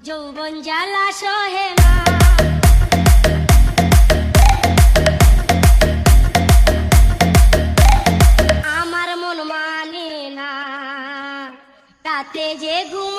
যৌবন জ্বালা সহে না আমার মন মানে না রাতে যে ঘুম